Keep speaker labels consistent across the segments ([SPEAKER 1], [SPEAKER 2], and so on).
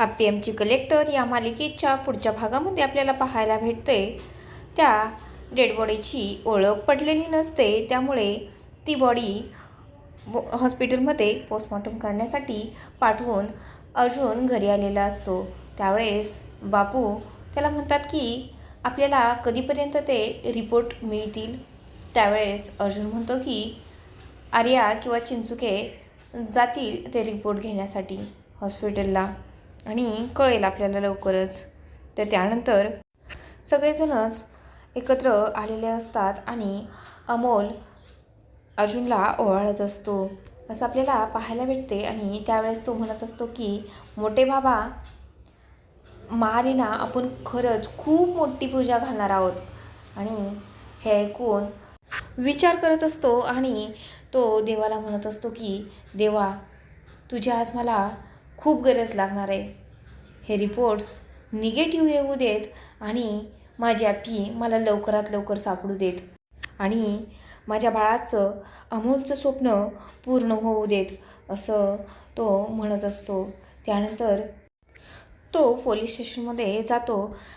[SPEAKER 1] आपी कलेक्टर या मालिकेच्या पुढच्या भागामध्ये आपल्याला पाहायला भेटते. त्या डेड बॉडीची ओळख पडलेली नसते. त्यामुळे ती बॉडी ब- हॉस्पिटलमध्ये पोस्टमॉर्टम करण्यासाठी पाठवून अर्जुन घरी आलेला असतो. त्यावेळेस बापू त्याला म्हणतात की आपल्याला कधीपर्यंत ते रिपोर्ट मिळतील? त्यावेळेस अर्जुन म्हणतो की आर्या किंवा चिंचुके जातील ते रिपोर्ट घेण्यासाठी हॉस्पिटलला आणि कळेल आपल्याला लवकरच. तर त्यानंतर सगळेजणच एकत्र आलेले असतात आणि अमोल अर्जुनला ओवाळत असतो. असं आपल्याला पाहायला भेटते आणि त्यावेळेस तो म्हणत असतो की मोठे बाबा महालीना आपण खरंच खूप मोठी पूजा घालणार आहोत. आणि हे ऐकून विचार करत असतो आणि तो देवाला म्हणत असतो की देवा तुझ्या आज मला खूप गरज लागणार आहे. हे रिपोर्ट्स निगेटिव्ह येऊ देत आणि माझी आपी मला लवकरात लवकर सापडू देत आणि माझ्या बाळाचं अमोलचं स्वप्न पूर्ण होऊ देत असं तो म्हणत असतो. त्यानंतर तो पोलीस स्टेशनमध्ये जातो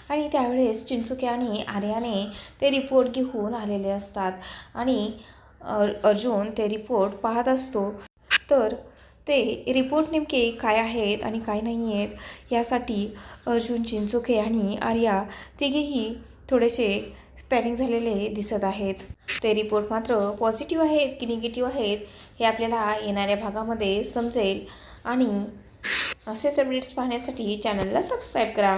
[SPEAKER 1] आणि त्यावेळेस चिंचुके आणि आर्याने ते रिपोर्ट घेऊन आलेले असतात आणि अर्जुन ते रिपोर्ट पाहत असतो. तर ते रिपोर्ट नेमके काय आहेत आणि काय नाही आहेत यासाठी अर्जुन चिंचुके आणि आर्या तिघेही थोडेसे पॅनिक झालेले दिसत आहेत. ते रिपोर्ट मात्र पॉझिटिव्ह आहेत की निगेटिव्ह आहेत हे आपल्याला येणाऱ्या भागामध्ये समजेल आणि असेच अपडेट्स पाहण्यासाठी चॅनलला सबस्क्राईब करा.